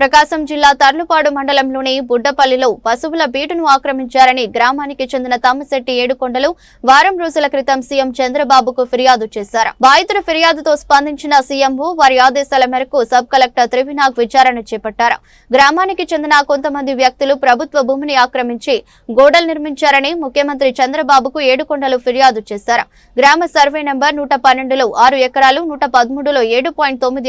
ప్రకాశం జిల్లా తర్లుపాడు మండలంలోని బుడ్డపల్లిలో పశువుల బీటును ఆక్రమించారని గ్రామానికి చెందిన తమ్మశెట్టి ఏడుకొండలు వారం రోజుల క్రితం సీఎం చంద్రబాబుకు ఫిర్యాదు చేశారు. బాధితుల ఫిర్యాదుతో స్పందించిన సీఎంఓ వారి ఆదేశాల మేరకు సబ్ కలెక్టర్ త్రివినాగ్ విచారణ చేపట్టారు. గ్రామానికి చెందిన కొంతమంది వ్యక్తులు ప్రభుత్వ భూమిని ఆక్రమించి గోడలు నిర్మించారని ముఖ్యమంత్రి చంద్రబాబుకు ఏడుకొండలు ఫిర్యాదు చేశారు. గ్రామ సర్వే నంబర్ నూట పన్నెండులో ఆరు ఎకరాలు నూట పదమూడులో ఏడు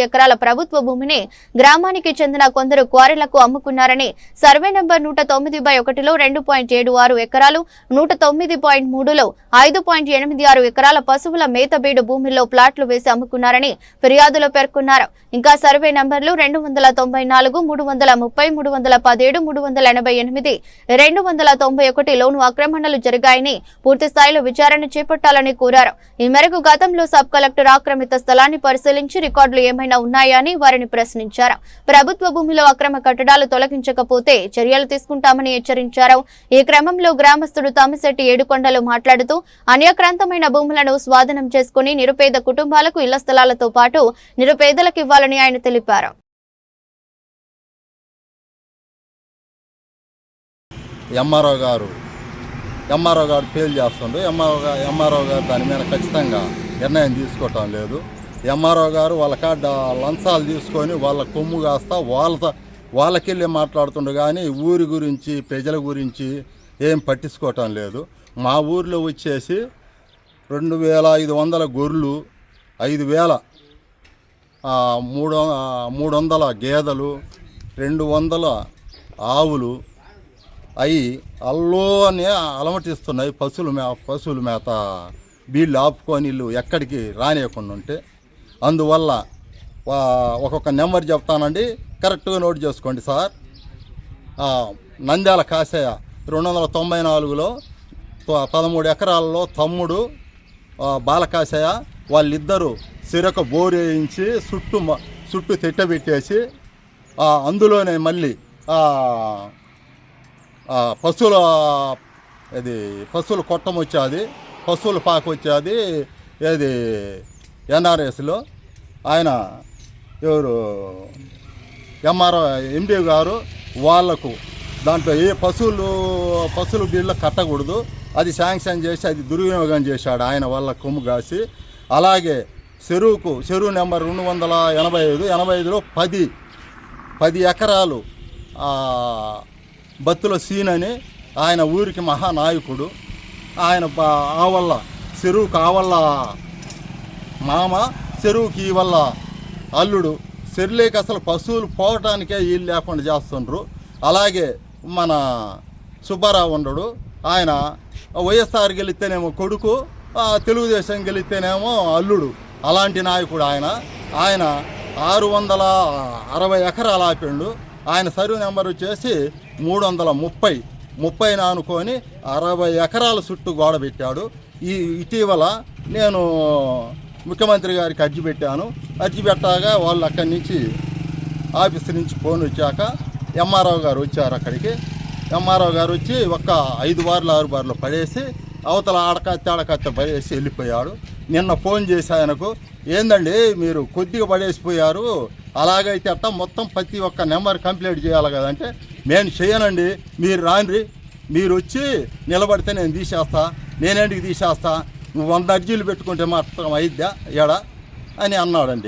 ఎకరాల ప్రభుత్వ భూమిని గ్రామానికి చెందిన కొందరు క్వారీలకు అమ్ముకున్నారని సర్వే నంబర్ నూట తొమ్మిది బై ఒకటిలో రెండు పాయింట్ ఏడు ఆరు ఎకరాలు నూట తొమ్మిది పాయింట్ మూడులో ఐదు పాయింట్ ఎనిమిది ఆరు ఎకరాల పశువుల మేతబీడు భూమిలో ప్లాట్లు వేసి అమ్ముకున్నారని ఫిర్యాదులో పేర్కొన్నారు. ఇంకా సర్వే నంబర్లు రెండు వందల తొంభై నాలుగు మూడు వందల ముప్పై మూడు వందల పదిహేడు మూడు వందల ఎనభై ఎనిమిది రెండు వందల తొంభై ఒకటి లోను ఆక్రమణలు జరిగాయని పూర్తి స్థాయిలో విచారణ చేపట్టాలని కోరారు. ఈ మేరకు గతంలో సబ్ కలెక్టర్ ఆక్రమిత స్థలాన్ని పరిశీలించి రికార్డులు ఏమైనా ఉన్నాయా అని వారిని ప్రశ్నించారు. ప్రభుత్వ భూమి భూమిలో అక్రమ కట్టడాలు తొలగించకపోతే చర్యలు తీసుకుంటామని హెచ్చరించారు. ఈ క్రమంలో గ్రామస్తుడు తమ్మిశెట్టి ఏడుకొండలు మాట్లాడుతూ అన్యక్రాంతమైన భూములను స్వాధీనం చేసుకుని నిరుపేద కుటుంబాలకు ఇళ్ళ స్థలాలతో పాటు నిరుపేదలకు ఇవ్వాలని ఆయన తెలిపారు. ఎంఆర్ఓ గారు ఎంఆర్ఓ గారు ఫెయిల్ చేస్తుండ్రు. ఎంఆర్ఓ గా ఎంఆర్ఓ గారు దాని మీద ఖచ్చితంగా నిర్ణయం తీసుకోవటం లేదు. ఎంఆర్ఓ గారు వాళ్ళ కాడ లంచాలు తీసుకొని వాళ్ళ కొమ్ము కాస్తా వాళ్ళతో వాళ్ళకెళ్ళి మాట్లాడుతుండే. కానీ ఊరి గురించి ప్రజల గురించి ఏం పట్టించుకోవటం లేదు. మా ఊర్లో వచ్చేసి రెండు వేల ఐదు వందల గొర్రెలు ఐదు వేల మూడు మూడు వందల గేదెలు రెండు వందల ఆవులు అవి అల్లోనే అలమటిస్తున్నాయి పశువుల మే పశువుల మేత. వీళ్ళు ఆపుకొని వీళ్ళు ఎక్కడికి రానియకుండా ఉంటే అందువల్ల ఒక్కొక్క నెంబర్ చెప్తానండి. కరెక్ట్గా నోట్ చేసుకోండి సార్. నంద్యాల కాసయ్య రెండు వందల తొంభై నాలుగులో ప- పదమూడు ఎకరాల్లో తమ్ముడు బాలకాశయ్య వాళ్ళిద్దరూ సిరక బోరు వేయించి చుట్టూ చుట్టూ తిట్టబెట్టేసి అందులోనే మళ్ళీ పశువుల ఇది పశువుల కొట్టం వచ్చేది పశువుల పాక వచ్చేది ఏది ఎన్ఆర్ఎస్లో ఆయన ఎవరు ఎంఆర్ఓ ఎండి గారు వాళ్ళకు దాంట్లో ఏ పశువులు పశువులు బిళ్ళ కట్టకూడదు. అది శాంక్షన్ చేసి అది దుర్వినియోగం చేశాడు ఆయన వల్ల కొమ్ము కాసి. అలాగే చెరువుకు చెరువు నెంబర్ రెండు వందల ఎనభై ఐదు ఎనభై ఐదులో పది పది ఎకరాలు బత్తుల సీన్ అని ఆయన ఊరికి మహానాయకుడు. ఆయన ఆవల్ల చెరువుకు ఆవల్ల మామ చెరువుకి వల్ల అల్లుడు చెరువులేకి అసలు పశువులు పోవటానికే వీళ్ళు లేకుండా చేస్తుండ్రు. అలాగే మన సుబ్బారావు ఉండడు ఆయన వైఎస్ఆర్ గెలిస్తేనేమో కొడుకు తెలుగుదేశం గెలిస్తేనేమో అల్లుడు. అలాంటి నాయకుడు ఆయన. ఆయన ఆరు వందల అరవై ఎకరాలు ఆపిండు. ఆయన సర్వ్ నెంబర్ వచ్చేసి మూడు వందల ముప్పై ముప్పై నానుకొని అరవై ఎకరాల చుట్టూ గోడ పెట్టాడు. ఈ ఇటీవల నేను ముఖ్యమంత్రి గారికి అర్జీ పెట్టాను. అర్జీ పెట్టాగా వాళ్ళు అక్కడి నుంచి ఆఫీస్ నుంచి ఫోన్ వచ్చాక ఎంఆర్ఓ గారు వచ్చారు అక్కడికి. ఎంఆర్ఓ గారు వచ్చి ఒక్క ఐదు బార్లు ఆరు బార్లు పడేసి అవతల ఆడకత్తి ఆడకత్తి పడేసి వెళ్ళిపోయాడు. నిన్న ఫోన్ చేసి ఆయనకు ఏందండి మీరు కొద్దిగా పడేసిపోయారు. అలాగైతే అట్ట మొత్తం ప్రతి ఒక్క నెంబర్ కంప్లీట్ చేయాలి కదంటే నేను చేయనండి. మీరు రాండ్రి. మీరు వచ్చి నిలబడితే నేను తీసేస్తా. నేనేంటికి తీసేస్తా? నువ్వు వంద అర్జీలు పెట్టుకుంటే మాత్రం అయిద్దా? ఎడ? అని అన్నాడండి.